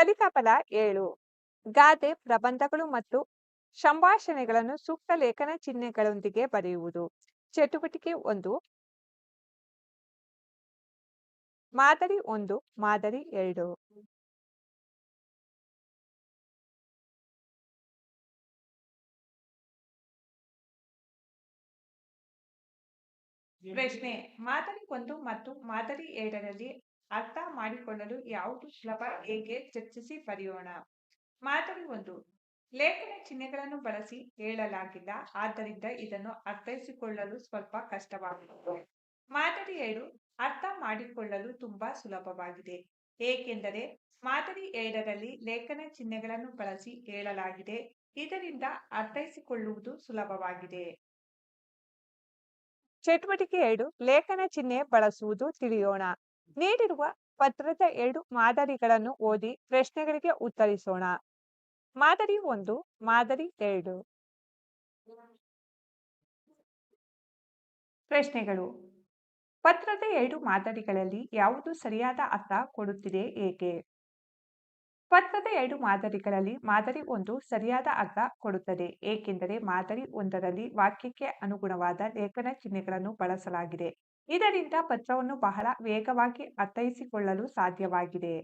ಕಲಿಕಾ ಫಲ ಏಳು. ಗಾದೆ, ಪ್ರಬಂಧಗಳು ಮತ್ತು ಸಂಭಾಷಣೆಗಳನ್ನು ಸೂಕ್ತ ಲೇಖನ ಚಿಹ್ನೆಗಳೊಂದಿಗೆ ಬರೆಯುವುದು. ಚಟುವಟಿಕೆ ಒಂದು. ಮಾದರಿ ಒಂದು, ಮಾದರಿ ಎರಡು. ಪ್ರಶ್ನೆ, ಮಾದರಿ ಒಂದು ಮತ್ತು ಮಾದರಿ ಎರಡರಲ್ಲಿ ಅರ್ಥ ಮಾಡಿಕೊಳ್ಳಲು ಯಾವುದು ಸುಲಭ, ಹೇಗೆ ಚರ್ಚಿಸಿ ಬರೆಯೋಣ. ಮಾದರಿ ಒಂದು. ಲೇಖನ ಚಿಹ್ನೆಗಳನ್ನು ಬಳಸಿ ಹೇಳಲಾಗಿಲ್ಲ, ಆದ್ದರಿಂದ ಇದನ್ನು ಅರ್ಥೈಸಿಕೊಳ್ಳಲು ಸ್ವಲ್ಪ ಕಷ್ಟವಾಗುತ್ತದೆ. ಮಾದರಿ ಎರಡು. ಅರ್ಥ ಮಾಡಿಕೊಳ್ಳಲು ತುಂಬಾ ಸುಲಭವಾಗಿದೆ. ಏಕೆಂದರೆ ಮಾದರಿ ಎರಡರಲ್ಲಿ ಲೇಖನ ಚಿಹ್ನೆಗಳನ್ನು ಬಳಸಿ ಹೇಳಲಾಗಿದೆ, ಇದರಿಂದ ಅರ್ಥೈಸಿಕೊಳ್ಳುವುದು ಸುಲಭವಾಗಿದೆ. ಚಟುವಟಿಕೆ ಎರಡು. ಲೇಖನ ಚಿಹ್ನೆ ಬಳಸುವುದು ತಿಳಿಯೋಣ. ನೀಡಿರುವ ಪತ್ರದ ಎರಡು ಮಾದರಿಗಳನ್ನು ಓದಿ ಪ್ರಶ್ನೆಗಳಿಗೆ ಉತ್ತರಿಸೋಣ. ಮಾದರಿ ಒಂದು, ಮಾದರಿ ಎರಡು. ಪ್ರಶ್ನೆಗಳು. ಪತ್ರದ ಎರಡು ಮಾದರಿಗಳಲ್ಲಿ ಯಾವುದು ಸರಿಯಾದ ಅರ್ಥ ಕೊಡುತ್ತಿದೆ ಏಕೆ? ಪತ್ರದ ಎರಡು ಮಾದರಿಗಳಲ್ಲಿ ಮಾದರಿ ಒಂದು ಸರಿಯಾದ ಅರ್ಥ ಕೊಡುತ್ತದೆ, ಏಕೆಂದರೆ ಮಾದರಿ ಒಂದರಲ್ಲಿ ವಾಕ್ಯಕ್ಕೆ ಅನುಗುಣವಾದ ಲೇಖನ ಚಿಹ್ನೆಗಳನ್ನು ಬಳಸಲಾಗಿದೆ. ಇದರಿಂದ ಪತ್ರವನ್ನು ಬಹಳ ವೇಗವಾಗಿ ಅರ್ಥೈಸಿಕೊಳ್ಳಲು ಸಾಧ್ಯವಾಗಿದೆ.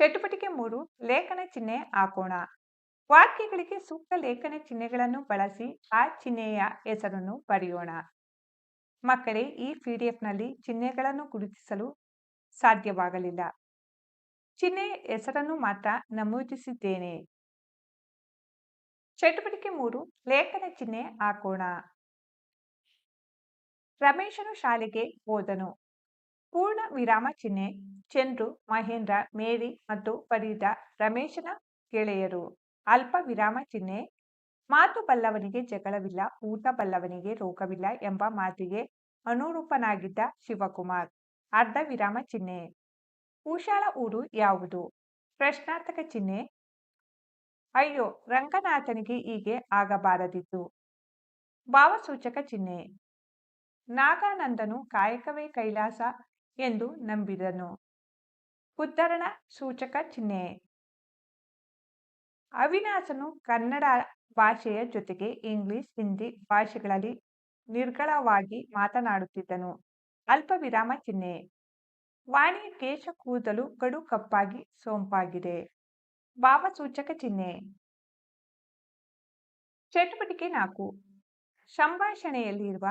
ಚಟುವಟಿಕೆ ಮೂರು, ಲೇಖನ ಚಿಹ್ನೆ ಹಾಕೋಣ. ವಾಕ್ಯಗಳಿಗೆ ಸೂಕ್ತ ಲೇಖನ ಚಿಹ್ನೆಗಳನ್ನು ಬಳಸಿ ಆ ಚಿಹ್ನೆಯ ಹೆಸರನ್ನು ಬರೆಯೋಣ. ಮಕ್ಕಳೇ, ಈ ಪಿಡಿಎಫ್ನಲ್ಲಿ ಚಿಹ್ನೆಗಳನ್ನು ಗುರುತಿಸಲು ಸಾಧ್ಯವಾಗಲಿಲ್ಲ. ಚಿಹ್ನೆ ಹೆಸರನ್ನು ಮಾತ್ರ ನಮೂದಿಸಿದ್ದೇನೆ. ಚಟುವಟಿಕೆ ಮೂರು, ಲೇಖನ ಚಿಹ್ನೆ ಹಾಕೋಣ. ರಮೇಶನು ಶಾಲೆಗೆ ಹೋದನು. ಪೂರ್ಣ ವಿರಾಮ ಚಿಹ್ನೆ ಚಂದ್ರು, ಮಹೇಂದ್ರ, ಮೇರಿ ಮತ್ತು ಫರೀದ ರಮೇಶನ ಗೆಳೆಯರು. ಅಲ್ಪ ವಿರಾಮ ಚಿಹ್ನೆ ಮಾತು ಬಲ್ಲವನಿಗೆ ಜಗಳವಿಲ್ಲ, ಊಟ ಬಲ್ಲವನಿಗೆ ರೋಗವಿಲ್ಲ ಎಂಬ ಮಾತಿಗೆ ಅನುರೂಪನಾಗಿದ್ದ ಶಿವಕುಮಾರ್. ಅರ್ಧ ವಿರಾಮ ಚಿಹ್ನೆ. ಕುಶಾಲ ಊರು ಯಾವುದು? ಪ್ರಶ್ನಾರ್ಥಕ ಚಿಹ್ನೆ. ಅಯ್ಯೋ, ರಂಗನಾಥನಿಗೆ ಹೀಗೆ ಆಗಬಾರದಿತ್ತು. ಭಾವಸೂಚಕ ಚಿಹ್ನೆ. ನಾಗಾನಂದನು ಕಾಯಕವೇ ಕೈಲಾಸ ಎಂದು ನಂಬಿದನು. ಉದ್ಧರಣ ಸೂಚಕ ಚಿಹ್ನೆ. ಅವಿನಾಶನು ಕನ್ನಡ ಭಾಷೆಯ ಜೊತೆಗೆ ಇಂಗ್ಲಿಷ್, ಹಿಂದಿ ಭಾಷೆಗಳಲ್ಲಿ ನಿರ್ಗಳವಾಗಿ ಮಾತನಾಡುತ್ತಿದ್ದನು. ಅಲ್ಪ ವಿರಾಮ ಚಿಹ್ನೆ. ವಾಣಿ ಕೇಶ ಕೂದಲು ಕಡು ಕಪ್ಪಾಗಿ ಸೋಂಪಾಗಿದೆ. ಭಾವಸೂಚಕ ಚಿಹ್ನೆ. ಚಟುವಟಿಕೆ ನಾಲ್ಕು. ಸಂಭಾಷಣೆಯಲ್ಲಿರುವ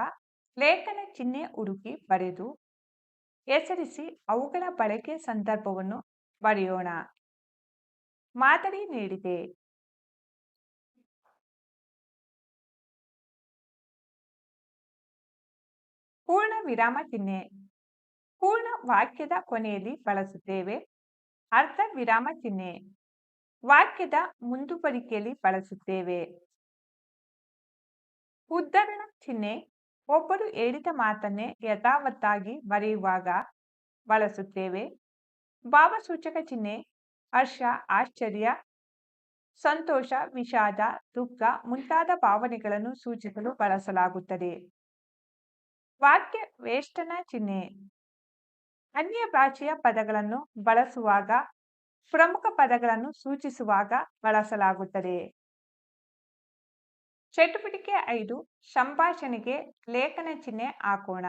ಲೇಖನ ಚಿಹ್ನೆ ಹುಡುಕಿ ಬರೆದು ಹೆಸರಿಸಿ ಅವುಗಳ ಬಳಕೆ ಸಂದರ್ಭವನ್ನು ಬರೆಯೋಣ. ಮಾದರಿ ನೀಡಿದೆ. ಪೂರ್ಣ ವಿರಾಮ ಚಿಹ್ನೆ. ಪೂರ್ಣ ವಾಕ್ಯದ ಕೊನೆಯಲ್ಲಿ ಬಳಸುತ್ತೇವೆ. ಅರ್ಧ ವಿರಾಮ ಚಿಹ್ನೆ. ವಾಕ್ಯದ ಮುಂದುವರಿಕೆಯಲ್ಲಿ ಬಳಸುತ್ತೇವೆ. ಉದ್ಧರಣ ಚಿಹ್ನೆ. ಒಬ್ಬರು ಹೇಳಿದ ಮಾತನ್ನೇ ಯಥಾವತ್ತಾಗಿ ಬರೆಯುವಾಗ ಬಳಸುತ್ತೇವೆ. ಭಾವಸೂಚಕ ಚಿಹ್ನೆ, ಹರ್ಷ, ಆಶ್ಚರ್ಯ, ಸಂತೋಷ, ವಿಷಾದ, ದುಃಖ ಮುಂತಾದ ಭಾವನೆಗಳನ್ನು ಸೂಚಿಸಲು ಬಳಸಲಾಗುತ್ತದೆ. ವಾಕ್ಯ ವೇಷ್ಟನ ಚಿಹ್ನೆ. ಅನ್ಯ ಭಾಷೆಯ ಪದಗಳನ್ನು ಬಳಸುವಾಗ ಪ್ರಮುಖ ಪದಗಳನ್ನು ಸೂಚಿಸುವಾಗ ಬಳಸಲಾಗುತ್ತದೆ. ಚಟುವಟಿಕೆ ಐದು, ಸಂಭಾಷಣೆಗೆ ಲೇಖನ ಚಿಹ್ನೆ ಹಾಕೋಣ.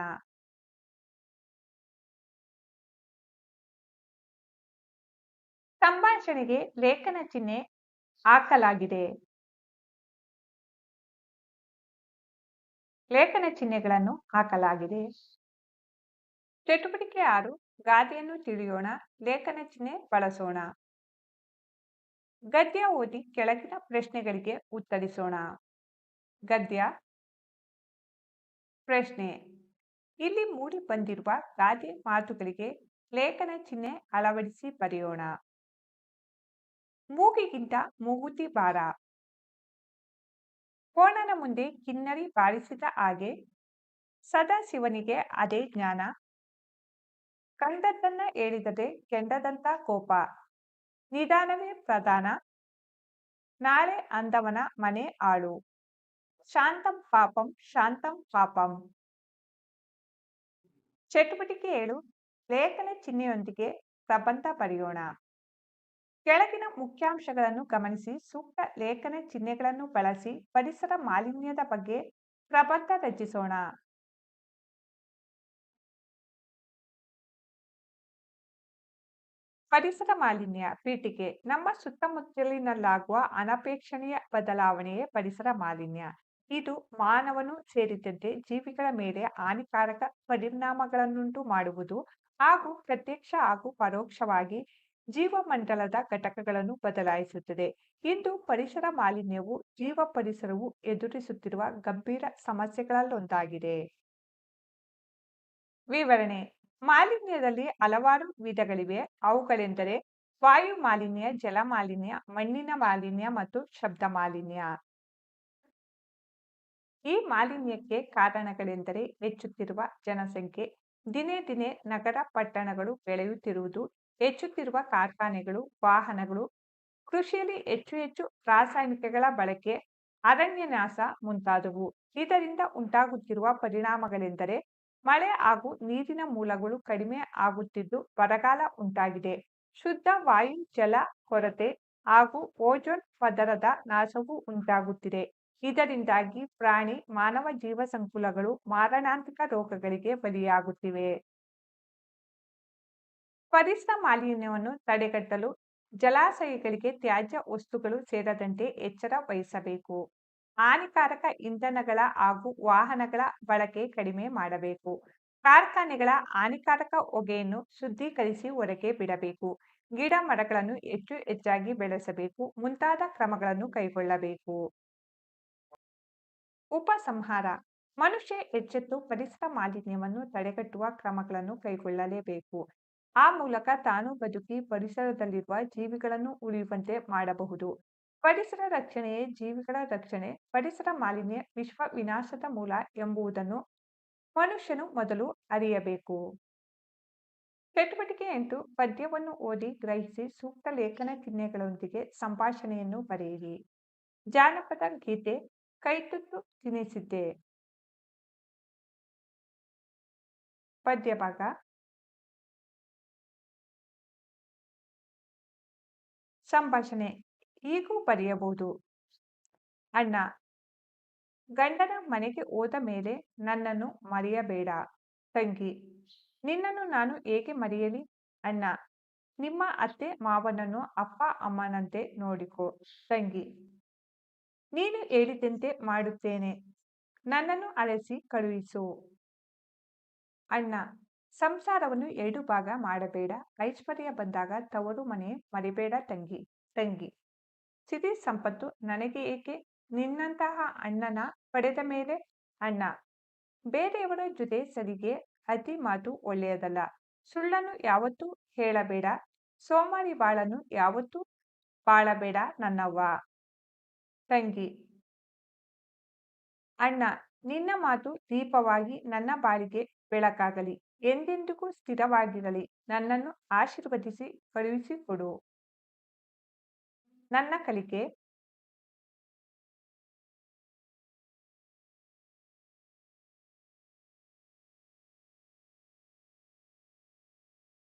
ಸಂಭಾಷಣೆಗೆ ಲೇಖನ ಚಿಹ್ನೆ ಹಾಕಲಾಗಿದೆ. ಲೇಖನ ಚಿಹ್ನೆಗಳನ್ನು ಹಾಕಲಾಗಿದೆ. ಚಟುವಟಿಕೆ ಆರು, ಗಾದೆಯನ್ನು ತಿಳಿಯೋಣ, ಲೇಖನ ಚಿಹ್ನೆ ಬಳಸೋಣ. ಗದ್ಯ ಓದಿ ಕೆಳಗಿನ ಪ್ರಶ್ನೆಗಳಿಗೆ ಉತ್ತರಿಸೋಣ. ಗದ್ಯ. ಪ್ರಶ್ನೆ. ಇಲ್ಲಿ ಮೂಡಿ ಬಂದಿರುವ ಗಾದೆ ಮಾತುಗಳಿಗೆ ಲೇಖನ ಚಿಹ್ನೆ ಅಳವಡಿಸಿ ಬರೆಯೋಣ. ಮೂಗಿಗಿಂತ ಮೂಗುತಿ ಬಾರ ಕೋಣನ ಮುಂದೆ ಕಿನ್ನರಿ ಬಾರಿಸಿದ ಹಾಗೆ ಸದಾ ಶಿವನಿಗೆ ಅದೇ ಜ್ಞಾನ. ಕಂಡದ್ದನ್ನ ಹೇಳಿದರೆ ಕೆಂಡದಂತ ಕೋಪ. ನಿಧಾನವೇ ಪ್ರಧಾನ. ನಾಳೆ ಅಂದವನ ಮನೆ ಆಳು. ಶಾಂತಂ ಪಾಪಂ ಶಾಂತಂ ಪಾಪಂ. ಚಟುವಟಿಕೆ ಏಳು, ಲೇಖನ ಚಿಹ್ನೆಯೊಂದಿಗೆ ಪ್ರಬಂಧ ಬರೆಯೋಣ ಕೆಳಗಿನ ಮುಖ್ಯಾಂಶಗಳನ್ನು ಗಮನಿಸಿ, ಸೂಕ್ತ ಲೇಖನ ಚಿಹ್ನೆಗಳನ್ನು ಬಳಸಿ, ಪರಿಸರ ಮಾಲಿನ್ಯದ ಬಗ್ಗೆ ಪ್ರಬಂಧ ರಚಿಸೋಣ. ಪರಿಸರ ಮಾಲಿನ್ಯ, ಪೀಠಿಕೆ, ನಮ್ಮ ಸುತ್ತಮುತ್ತಲಿನಲ್ಲಾಗುವ ಅನಪೇಕ್ಷಣೀಯ ಬದಲಾವಣೆಯೇ ಪರಿಸರ ಮಾಲಿನ್ಯ. ಇದು ಮಾನವನು ಸೇರಿದಂತೆ ಜೀವಿಗಳ ಮೇಲೆ ಹಾನಿಕಾರಕ ಪರಿಣಾಮಗಳನ್ನುಂಟು ಮಾಡುವುದು ಹಾಗೂ ಪ್ರತ್ಯಕ್ಷ ಹಾಗೂ ಪರೋಕ್ಷವಾಗಿ ಜೀವಮಂಡಲದ ಘಟಕಗಳನ್ನು ಬದಲಾಯಿಸುತ್ತದೆ. ಇಂದು ಪರಿಸರ ಮಾಲಿನ್ಯವು ಜೀವ ಪರಿಸರವು ಎದುರಿಸುತ್ತಿರುವ ಗಂಭೀರ ಸಮಸ್ಯೆಗಳಲ್ಲೊಂದಾಗಿದೆ. ವಿವರಣೆ. ಮಾಲಿನ್ಯದಲ್ಲಿ ಹಲವಾರು ವಿಧಗಳಿವೆ. ಅವುಗಳೆಂದರೆ ವಾಯು ಮಾಲಿನ್ಯ, ಜಲ ಮಾಲಿನ್ಯ, ಮಣ್ಣಿನ ಮಾಲಿನ್ಯ ಮತ್ತು ಶಬ್ದ ಮಾಲಿನ್ಯ. ಈ ಮಾಲಿನ್ಯಕ್ಕೆ ಕಾರಣಗಳೆಂದರೆ ಹೆಚ್ಚುತ್ತಿರುವ ಜನಸಂಖ್ಯೆ. ದಿನೇ ದಿನೇ ನಗರ ಪಟ್ಟಣಗಳು ಬೆಳೆಯುತ್ತಿರುವುದು, ಹೆಚ್ಚುತ್ತಿರುವ ಕಾರ್ಖಾನೆಗಳು, ವಾಹನಗಳು. ಕೃಷಿಯಲ್ಲಿ ಹೆಚ್ಚು ಹೆಚ್ಚು ರಾಸಾಯನಿಕಗಳ ಬಳಕೆ ಅರಣ್ಯನಾಶ ಮುಂತಾದವು. ಇದರಿಂದ ಉಂಟಾಗುತ್ತಿರುವ ಪರಿಣಾಮಗಳೆಂದರೆ ಮಳೆ ಹಾಗೂ ನೀರಿನ ಮೂಲಗಳು ಕಡಿಮೆ ಆಗುತ್ತಿದ್ದು ಬರಗಾಲ ಉಂಟಾಗಿದೆ. ಶುದ್ಧ ವಾಯು, ಜಲ ಕೊರತೆ ಹಾಗೂ ಓಜೋನ್ ಪದರದ ನಾಶವೂ ಉಂಟಾಗುತ್ತಿದೆ. ಇದರಿಂದಾಗಿ ಪ್ರಾಣಿ ಮಾನವ ಜೀವ ಸಂಕುಲಗಳು ಮಾರಣಾಂತಿಕ ರೋಗಗಳಿಗೆ ಬಲಿಯಾಗುತ್ತಿವೆ. ಪರಿಸರ ಮಾಲಿನ್ಯವನ್ನು ತಡೆಗಟ್ಟಲು ಜಲಾಶಯಗಳಿಗೆ ತ್ಯಾಜ್ಯ ವಸ್ತುಗಳು ಸೇರದಂತೆ ಎಚ್ಚರ ವಹಿಸಬೇಕು. ಹಾನಿಕಾರಕ ಇಂಧನಗಳ ಹಾಗೂ ವಾಹನಗಳ ಬಳಕೆ ಕಡಿಮೆ ಮಾಡಬೇಕು. ಕಾರ್ಖಾನೆಗಳ ಹಾನಿಕಾರಕ ಹೊಗೆಯನ್ನು ಶುದ್ಧೀಕರಿಸಿ ಹೊರಗೆ ಬಿಡಬೇಕು. ಗಿಡ ಮರಗಳನ್ನು ಹೆಚ್ಚು ಹೆಚ್ಚಾಗಿ ಬೆಳೆಸಬೇಕು. ಮುಂತಾದ ಕ್ರಮಗಳನ್ನು ಕೈಗೊಳ್ಳಬೇಕು. ಉಪಸಂಹಾರ. ಮನುಷ್ಯ ಎಚ್ಚೆತ್ತು ಪರಿಸರ ಮಾಲಿನ್ಯವನ್ನು ತಡೆಗಟ್ಟುವ ಕ್ರಮಗಳನ್ನು ಕೈಗೊಳ್ಳಲೇಬೇಕು. ಆ ಮೂಲಕ ತಾನು ಬದುಕಿ ಪರಿಸರದಲ್ಲಿರುವ ಜೀವಿಗಳನ್ನು ಉಳಿಯುವಂತೆ ಮಾಡಬಹುದು. ಪರಿಸರ ರಕ್ಷಣೆಯೇ ಜೀವಿಗಳ ರಕ್ಷಣೆ, ಪರಿಸರ ಮಾಲಿನ್ಯ ವಿಶ್ವ ವಿನಾಶದ ಮೂಲ ಎಂಬುದನ್ನು ಮನುಷ್ಯನು ಮೊದಲು ಅರಿಯಬೇಕು. ಚಟುವಟಿಕೆ ಎಂದು ಪದ್ಯವನ್ನು ಓದಿ ಗ್ರಹಿಸಿ ಸೂಕ್ತ ಲೇಖನ ಚಿಹ್ನೆಗಳೊಂದಿಗೆ ಸಂಭಾಷಣೆಯನ್ನು ಬರೆಯಿರಿ. ಜಾನಪದ ಗೀತೆ ಕೈತುತ್ತು ತಿನಿಸಿದ್ದೆ. ಪದ್ಯ ಭಾಗ ಸಂಭಾಷಣೆ. ಹೀಗೂ ಬರೆಯಬಹುದು. ಅಣ್ಣ, ಗಂಡನ ಮನೆಗೆ ಹೋದ ಮೇಲೆ ನನ್ನನ್ನು ಮರೆಯಬೇಡ. ತಂಗಿ, ನಿನ್ನನ್ನು ನಾನು ಹೇಗೆ ಮರೆಯಲಿ? ಅಣ್ಣ, ನಿಮ್ಮ ಅತ್ತೆ ಮಾವನನ್ನು ಅಪ್ಪ ಅಮ್ಮನಂತೆ ನೋಡಿಕೋ. ತಂಗಿ ನೀನು ಹೇಳಿದಂತೆ ಮಾಡುತ್ತೇನೆ. ನನ್ನನ್ನು ಅಳಿಸಿ ಕಳುಹಿಸು. ಅಣ್ಣ, ಸಂಸಾರವನ್ನು ಎರಡು ಭಾಗ ಮಾಡಬೇಡ. ಐಶ್ವರ್ಯ ಬಂದಾಗ ತವರು ಮನೆ ಮರಿಬೇಡ ತಂಗಿ ತಂಗಿ. ಸಿರಿ ಸಂಪತ್ತು ನನಗೆ ಏಕೆ? ನಿನ್ನಂತಹ ಅಣ್ಣನ ಪಡೆದ ಮೇಲೆ? ಅಣ್ಣ, ಬೇರೆಯವರ ಜೊತೆ ಸರಿಗೆ ಅತಿ ಮಾತು ಒಳ್ಳೆಯದಲ್ಲ. ಸುಳ್ಳನ್ನು ಯಾವತ್ತೂ ಹೇಳಬೇಡ. ಸೋಮಾರಿ ಬಾಳನ್ನು ಯಾವತ್ತೂ ಬಾಳಬೇಡ ನನ್ನವ್ವ. ತಂಗಿ. ಅಣ್ಣ, ನಿನ್ನ ಮಾತು ದೀಪವಾಗಿ ನನ್ನ ಬಾಳಿಗೆ ಬೆಳಕಾಗಲಿ. ಎಂದೆಂದಿಗೂ ಸ್ಥಿರವಾಗಿರಲಿ. ನನ್ನನ್ನು ಆಶೀರ್ವದಿಸಿ ಕಳುಹಿಸಿಕೊಡು ನನ್ನ ಕಲಿಕೆ